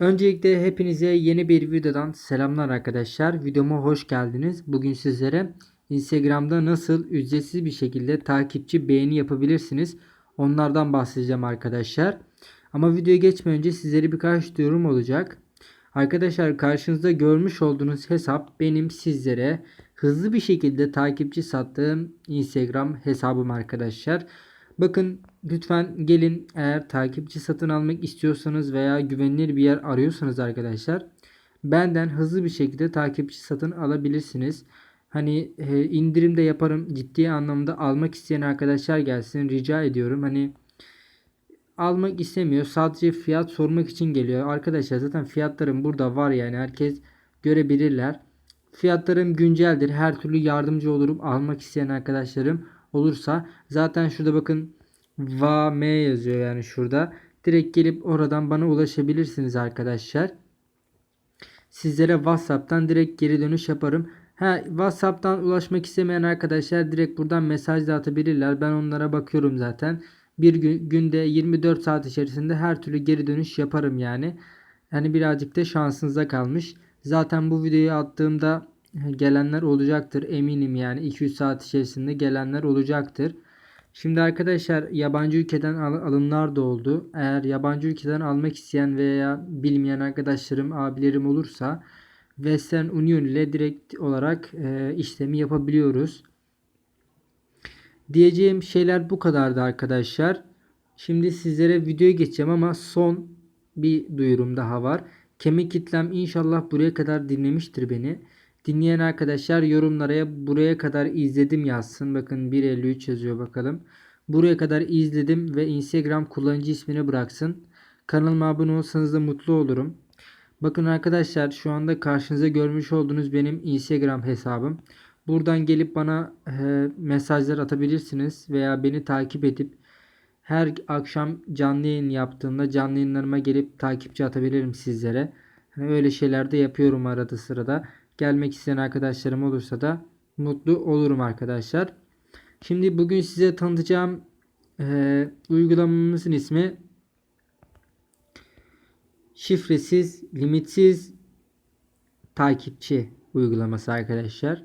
Öncelikle hepinize yeni bir videodan selamlar arkadaşlar. Videoma hoş geldiniz. Bugün sizlere Instagram'da nasıl ücretsiz bir şekilde takipçi beğeni yapabilirsiniz. Onlardan bahsedeceğim arkadaşlar. Ama videoya geçmeden önce sizlere birkaç duyurum olacak. Arkadaşlar karşınızda görmüş olduğunuz hesap benim sizlere hızlı bir şekilde takipçi sattığım Instagram hesabım arkadaşlar. Bakın lütfen gelin eğer takipçi satın almak istiyorsanız veya güvenilir bir yer arıyorsanız arkadaşlar benden hızlı bir şekilde takipçi satın alabilirsiniz. Hani e, indirim de yaparım ciddi anlamda almak isteyen arkadaşlar gelsin rica ediyorum. Hani almak istemiyor sadece fiyat sormak için geliyor. Arkadaşlar zaten fiyatlarım burada var yani herkes görebilirler. Fiyatlarım günceldir. Her türlü yardımcı olurum. Almak isteyen arkadaşlarım olursa zaten şurada bakın VAM yazıyor yani şurada. Direkt gelip oradan bana ulaşabilirsiniz arkadaşlar. Sizlere WhatsApp'tan direkt geri dönüş yaparım. Ha, WhatsApp'tan ulaşmak istemeyen arkadaşlar direkt buradan mesaj da atabilirler. Ben onlara bakıyorum zaten. Bir gün, günde 24 saat içerisinde her türlü geri dönüş yaparım yani. Yani birazcık da şansınıza kalmış. Zaten bu videoyu attığımda gelenler olacaktır eminim yani 200 saat içerisinde gelenler olacaktır. Şimdi arkadaşlar yabancı ülkeden al- alımlar da oldu. Eğer yabancı ülkeden almak isteyen veya bilmeyen arkadaşlarım, abilerim olursa Western Union ile direkt olarak e, işlemi yapabiliyoruz. Diyeceğim şeyler bu kadardı arkadaşlar. Şimdi sizlere videoya geçeceğim ama son bir duyurum daha var. Kemik kitlem inşallah buraya kadar dinlemiştir beni. Dinleyen arkadaşlar yorumlara buraya kadar izledim yazsın. Bakın 1.53 yazıyor bakalım. Buraya kadar izledim ve Instagram kullanıcı ismini bıraksın. Kanalıma abone olsanız da mutlu olurum. Bakın arkadaşlar şu anda karşınıza görmüş olduğunuz benim Instagram hesabım. Buradan gelip bana e, mesajlar atabilirsiniz veya beni takip edip her akşam canlı yayın yaptığımda canlı yayınlarıma gelip takipçi atabilirim sizlere. Hani öyle şeyler de yapıyorum arada sırada. Gelmek isteyen arkadaşlarım olursa da mutlu olurum arkadaşlar. Şimdi bugün size tanıtacağım e, uygulamamızın ismi şifresiz, limitsiz takipçi uygulaması arkadaşlar.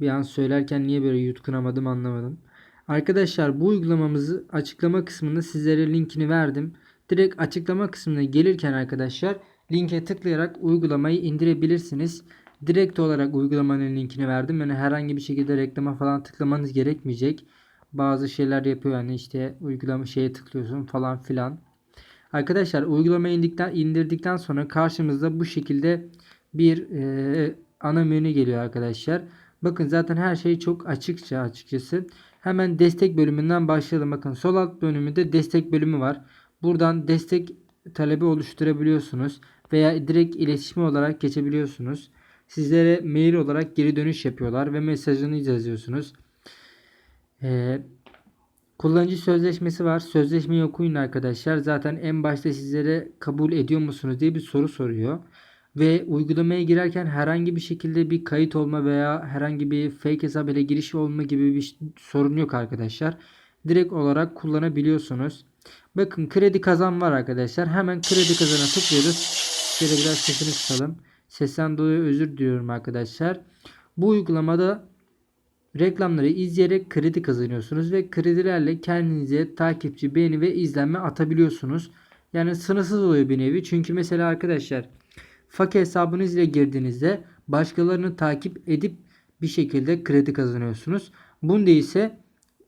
Bir an söylerken niye böyle yutkunamadım anlamadım. Arkadaşlar bu uygulamamızı açıklama kısmında sizlere linkini verdim. Direkt açıklama kısmına gelirken arkadaşlar linke tıklayarak uygulamayı indirebilirsiniz. Direkt olarak uygulamanın linkini verdim. Yani herhangi bir şekilde reklama falan tıklamanız gerekmeyecek. Bazı şeyler yapıyor yani işte uygulama şeye tıklıyorsun falan filan. Arkadaşlar uygulamayı indikten, indirdikten sonra karşımızda bu şekilde bir e, ana menü geliyor arkadaşlar. Bakın zaten her şey çok açıkça açıkçası. Hemen destek bölümünden başlayalım. Bakın sol alt bölümünde destek bölümü var. Buradan destek talebi oluşturabiliyorsunuz veya direkt iletişim olarak geçebiliyorsunuz. Sizlere mail olarak geri dönüş yapıyorlar ve mesajını yazıyorsunuz. Ee, kullanıcı sözleşmesi var. Sözleşmeyi okuyun arkadaşlar. Zaten en başta sizlere kabul ediyor musunuz diye bir soru soruyor. Ve uygulamaya girerken herhangi bir şekilde bir kayıt olma veya herhangi bir fake hesap ile giriş olma gibi bir sorun yok arkadaşlar. Direkt olarak kullanabiliyorsunuz. Bakın kredi kazan var arkadaşlar. Hemen kredi kazana tıklıyoruz. Şöyle biraz sesini kısalım. Sesten dolayı özür diliyorum arkadaşlar. Bu uygulamada reklamları izleyerek kredi kazanıyorsunuz ve kredilerle kendinize takipçi, beğeni ve izlenme atabiliyorsunuz. Yani sınırsız oluyor bir nevi. Çünkü mesela arkadaşlar Fake hesabınız ile girdiğinizde başkalarını takip edip bir şekilde kredi kazanıyorsunuz. Bunda ise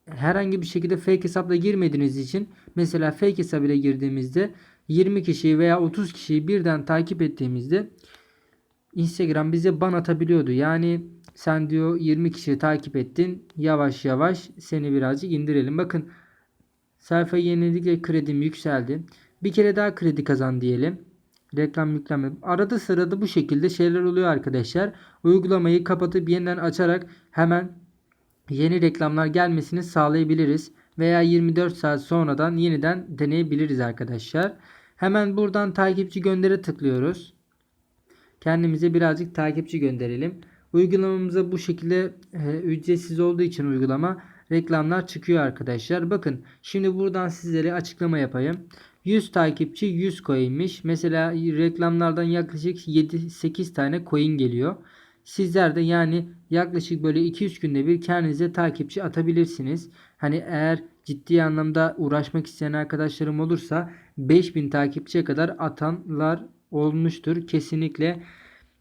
herhangi bir şekilde fake hesapla girmediğiniz için mesela fake hesap ile girdiğimizde 20 kişiyi veya 30 kişiyi birden takip ettiğimizde Instagram bize ban atabiliyordu. Yani sen diyor 20 kişiyi takip ettin. Yavaş yavaş seni birazcık indirelim. Bakın sayfayı yeniledikçe kredim yükseldi. Bir kere daha kredi kazan diyelim. Reklam yükleme. Arada sırada bu şekilde şeyler oluyor arkadaşlar. Uygulamayı kapatıp yeniden açarak hemen yeni reklamlar gelmesini sağlayabiliriz. Veya 24 saat sonradan yeniden deneyebiliriz arkadaşlar. Hemen buradan takipçi göndere tıklıyoruz. Kendimize birazcık takipçi gönderelim. Uygulamamıza bu şekilde e, ücretsiz olduğu için uygulama reklamlar çıkıyor arkadaşlar. Bakın şimdi buradan sizlere açıklama yapayım. 100 takipçi 100 coin'miş. Mesela reklamlardan yaklaşık 7-8 tane coin geliyor. Sizler de yani yaklaşık böyle 2-3 günde bir kendinize takipçi atabilirsiniz. Hani eğer ciddi anlamda uğraşmak isteyen arkadaşlarım olursa 5000 takipçiye kadar atanlar olmuştur. Kesinlikle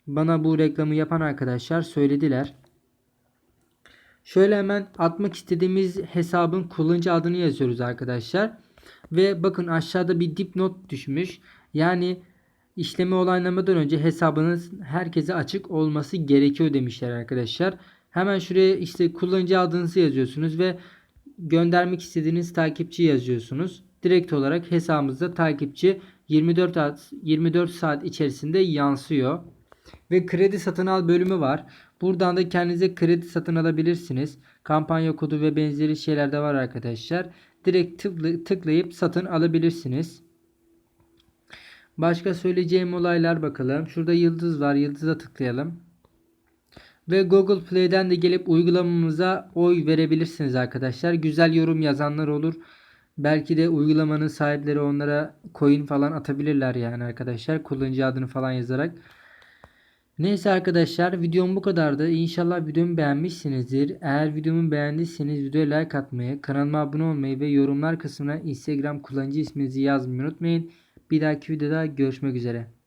bana bu reklamı yapan arkadaşlar söylediler. Şöyle hemen atmak istediğimiz hesabın kullanıcı adını yazıyoruz arkadaşlar. Ve bakın aşağıda bir dipnot düşmüş. Yani işlemi olaylanmadan önce hesabınız herkese açık olması gerekiyor demişler arkadaşlar. Hemen şuraya işte kullanıcı adınızı yazıyorsunuz ve göndermek istediğiniz takipçi yazıyorsunuz. Direkt olarak hesabımızda takipçi 24 saat, 24 saat içerisinde yansıyor. Ve kredi satın al bölümü var. Buradan da kendinize kredi satın alabilirsiniz. Kampanya kodu ve benzeri şeyler de var arkadaşlar. Direkt tıkla- tıklayıp satın alabilirsiniz. Başka söyleyeceğim olaylar bakalım. Şurada yıldız var. Yıldıza tıklayalım. Ve Google Play'den de gelip uygulamamıza oy verebilirsiniz arkadaşlar. Güzel yorum yazanlar olur. Belki de uygulamanın sahipleri onlara coin falan atabilirler yani arkadaşlar. Kullanıcı adını falan yazarak. Neyse arkadaşlar videom bu kadardı. İnşallah videomu beğenmişsinizdir. Eğer videomu beğendiyseniz videoya like atmayı, kanalıma abone olmayı ve yorumlar kısmına Instagram kullanıcı isminizi yazmayı unutmayın. Bir dahaki videoda görüşmek üzere.